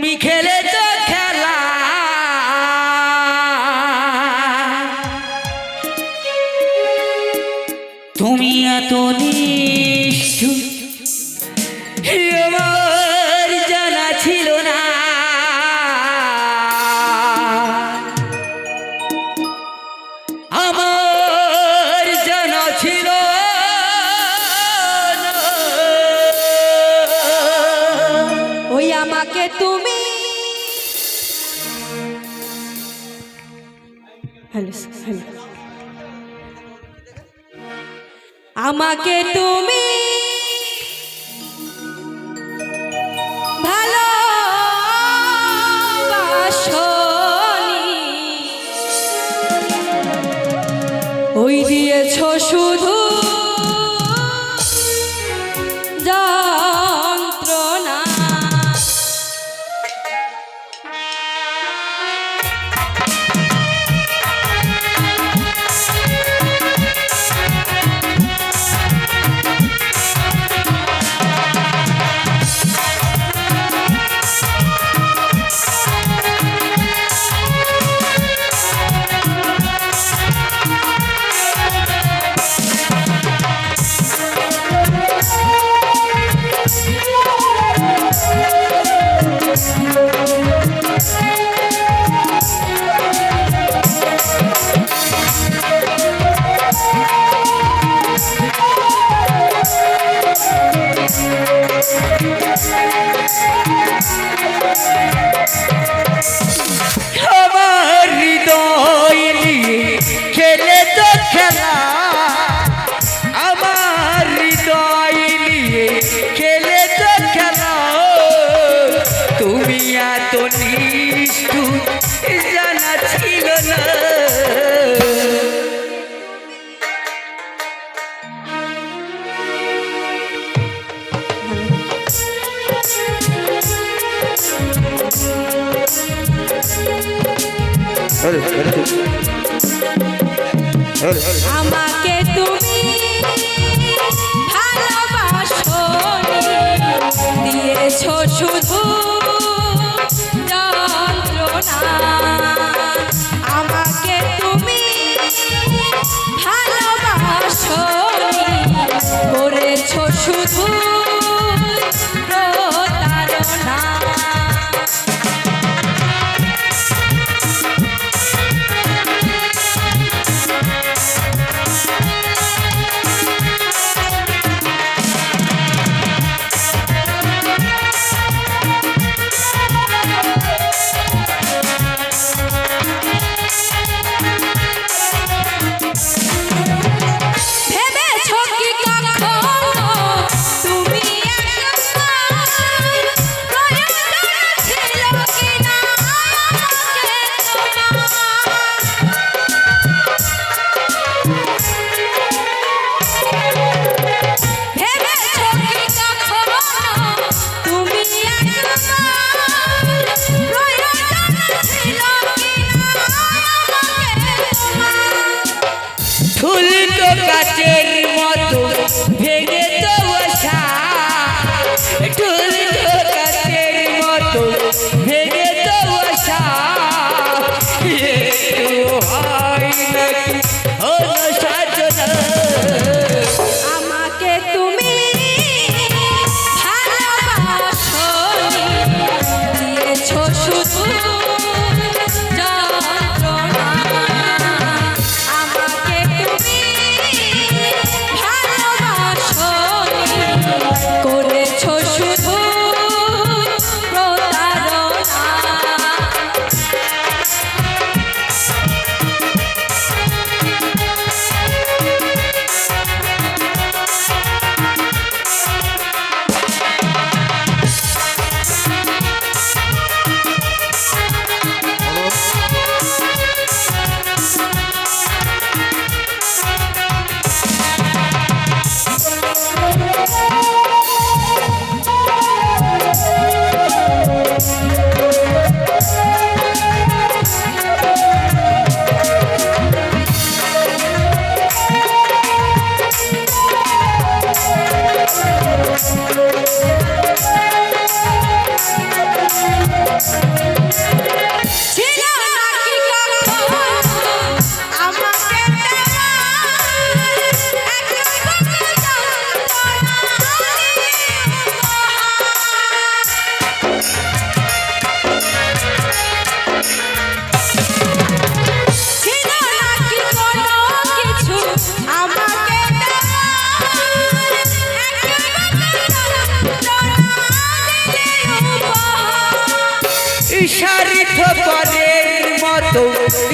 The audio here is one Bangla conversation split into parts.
তুমি খেলেছ খেলা। তুমি এত নিষ্ঠুর আমাকে তুমি ওই দিয়েছ শুধু নিষ্ঠুর জানা ছিল না। আমাকে তুমি ভালোবাসনি দিয়েছ শুধু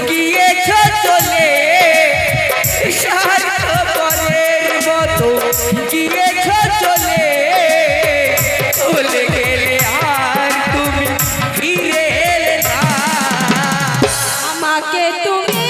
গিয়েছ চলে পরের মতো গিয়েছ চলে। চলে গেলে আর তুমি আমাকে তুমি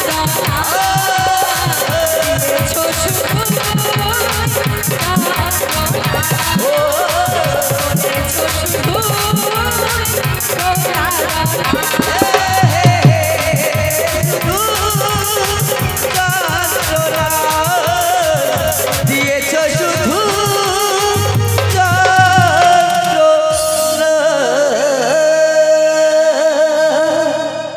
Stop.